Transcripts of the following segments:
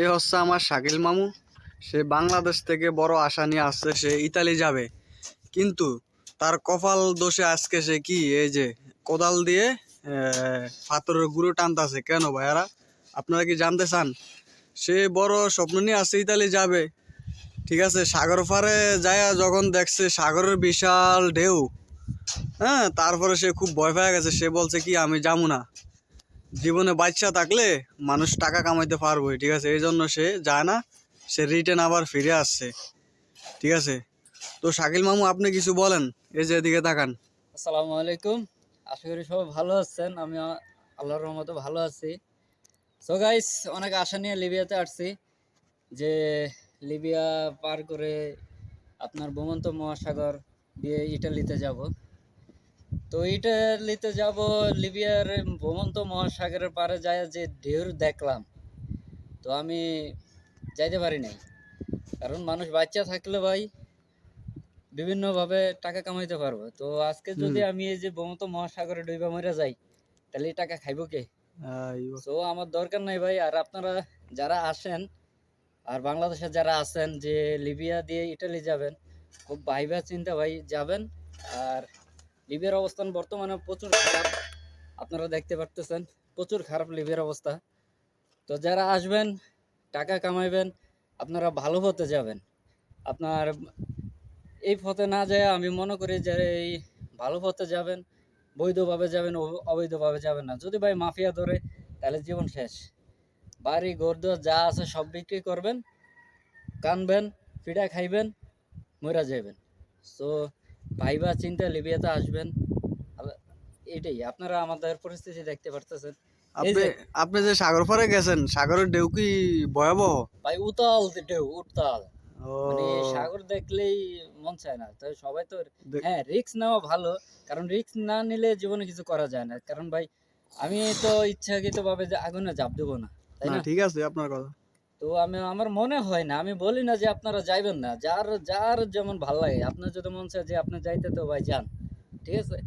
এ হচ্ছে আমার শাকিল মামু। সে বাংলাদেশ থেকে বড় আশা নিয়ে আসছে, সে ইতালি যাবে। কিন্তু তার কপাল দোষে আজকে সে কি, এই যে কোদাল দিয়ে পাথরের গুঁড়ো টানতাছে। কেন ভাইয়ারা, আপনারা কি জানতে চান? সে বড় স্বপ্ন নিয়ে আসছে, ইতালি যাবে। ঠিক আছে, সাগর পারে যায়, যখন দেখছে সাগরের বিশাল ঢেউ। হ্যাঁ তারপরে সে খুব ভয় পেয়ে গেছে। সে বলছে কি, আমি যাব না। জীবনে বাচ্চা থাকলে মানুষ টাকা কামাইতে পারবোই, ঠিক আছে? এই জন্য সে যায় না, সে রিটার্ন আবার ফিরে আসছে, ঠিক আছে? তো শাকিল মামু, আপনি কিছু বলেন? এই যে এদিকে তাকান। আসসালামু আলাইকুম। আশা করি সবাই ভালো আছেন আমি আল্লাহর রহমতে ভালো আছি। সো গাইস অনেক আশা নিয়ে লিবিয়াতে আসছি যে লিবিয়া পার করে আপনার ভূমন্ত মহাসাগর দিয়ে ইটালিতে যাব। তো ইটালিতে যাব লিবিয়ার ভূমন্ত মহাসাগরের পারে যায় যে ঢেউর দেখলাম তো আমি যাইতে পারি নাই। কারণ মানুষ বাচ্চা থাকলে ভাই বিভিন্নভাবে টাকা কামাইতে পারব। তো আজকে যদি আমি এই যে ব্রহ্মত মহাসাগরে ডুইবা মরে যাই তাহলে টাকা খাইবো কে? তো আমার দরকার নাই ভাই আর আপনারা যারা আসেন আর বাংলাদেশে যারা আছেন যে লিবিয়া দিয়ে ইটালি যাবেন খুব ভাইবা চিন্তা ভাই যাবেন। আর লিবিয়ার অবস্থান বর্তমানে প্রচুর খারাপ। আপনারা দেখতে পারতেছেন, প্রচুর খারাপ লিবিয়ার অবস্থা। তো যারা আসবেন, টাকা কামাইবেন, আপনারা ভালো হতে যাবেন। আপনার এই পথে না যায় আমি মনে করি যে এই ভালো পথে যাবেন, বৈধভাবে যাবেন, অব- অবৈধভাবে যাবেন না। যদি ভাই মাফিয়া ধরে, তাহলে জীবন শেষ। বাড়ি ঘরদুয়ার যা আছে সব বিক্রি করবেন, কানবেন পিঠা খাইবেন মরা যাবেন সো ভাইবা চিন্তা লিবিয়াতে আসবেন। এটাই আপনারা আমাদের পরিস্থিতি দেখতে পারতেছেন। আপনি যে- আপনি যে সাগর পারে গেছেন সাগরের ঢেউ কি ভয়াবহ? ভাই উতাল ঢেউ উত্তাল। মানে সাগর দেখলেই মন চায় না। তো সবাই তো হ্যাঁ রিস্ক নেওয়া ভালো কারণ রিস্ক না নিলে জীবনে কিছু করা যায় না। কারণ ভাই আমি তো ইচ্ছাকৃত ভাবে যে আগুনে চাপ দেবো না তাই না? ঠিক আছে আপনার কথা। তো আমি আমার মনে হয় না আমি বলি না যে আপনারা যাইবেন না যার যার যেমন ভালো লাগে আপনার যদি মন চায় যে আপনি যাইতে তো ভাই যান ঠিক আছে?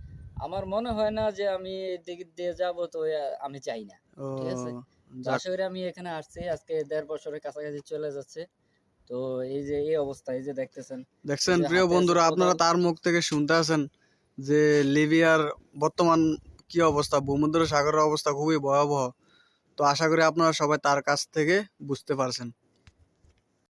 আমার মনে হয় না যে আমি এই দিক দিয়ে যাব তো আমি চাই না ঠিক আছে। করি আমি এখানে আসছি আজকে দেড় বছরের কাছাকাছি চলে যাচ্ছে তো এই যে এই অবস্থা এই যে দেখতেছেন দেখছেন প্রিয় বন্ধুরা আপনারা তার মুখ থেকে শুনতে আছেন যে লিবিয়ার বর্তমান কি অবস্থা ভূমধ্য সাগরের অবস্থা খুবই ভয়াবহ। তো আশা করি আপনারা সবাই তার কাছ থেকে বুঝতে পারছেন।